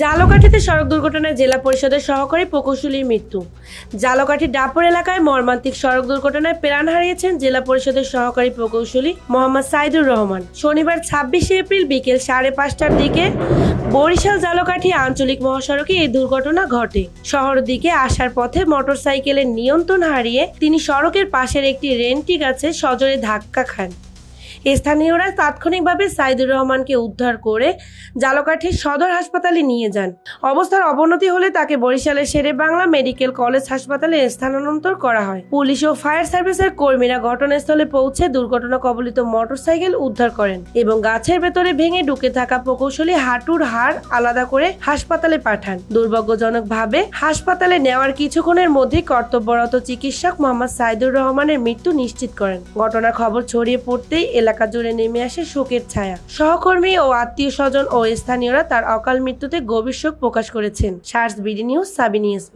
জালকাঠিতে সড়ক দুর্ঘটনায় জেলা পরিষদের সহকারী প্রকৌশলীর মৃত্যু। জালকাঠি ডাপর এলাকায় মর্মান্তিক সড়ক দুর্ঘটনায় প্রাণ হারিয়েছেন জেলা পরিষদের সহকারী প্রকৌশলী মোহাম্মদ সাইদুর রহমান। শনিবার ছাব্বিশে এপ্রিল বিকেল সাড়ে পাঁচটার দিকে বরিশাল জালকাঠি আঞ্চলিক মহাসড়কে এই দুর্ঘটনা ঘটে। শহরের দিকে আসার পথে মোটরসাইকেলের নিয়ন্ত্রণ হারিয়ে তিনি সড়কের পাশের একটি রেন্টি গাছে সজোরে ধাক্কা খান। স্থানীয়রা তাৎক্ষণিকভাবে সাইদুর রহমানকে উদ্ধার করে জালকাঠির সদর হাসপাতালে নিয়ে যান। অবস্থার অবনতি হলে তাকে বরিশালের শেরে বাংলা মেডিকেল কলেজ হাসপাতালে স্থানান্তর করা হয়। পুলিশ ও ফায়ার সার্ভিসের কর্মীরা ঘটনাস্থলে পৌঁছে দুর্ঘটনা কবলিত মোটরসাইকেল উদ্ধার করেন এবং গাছের ভেতরে ভেঙে ঢুকে থাকা প্রকৌশলী হাঁটুর হাড় আলাদা করে হাসপাতালে পাঠান। দুর্ভাগ্যজনকভাবে হাসপাতালে নেওয়ার কিছুক্ষণের মধ্যেই কর্তব্যরত চিকিৎসক মোহাম্মদ সাইদুর রহমানের মৃত্যু নিশ্চিত করেন। ঘটনার খবর ছড়িয়ে পড়তেই এলাকা জুড়ে নেমে আসে শোকের ছায়া। সহকর্মী ও আত্মীয় স্বজন ও স্থানীয়রা তার অকাল মৃত্যুতে গভীর শোক প্রকাশ করেছেন। SARS BD news, সাবিনী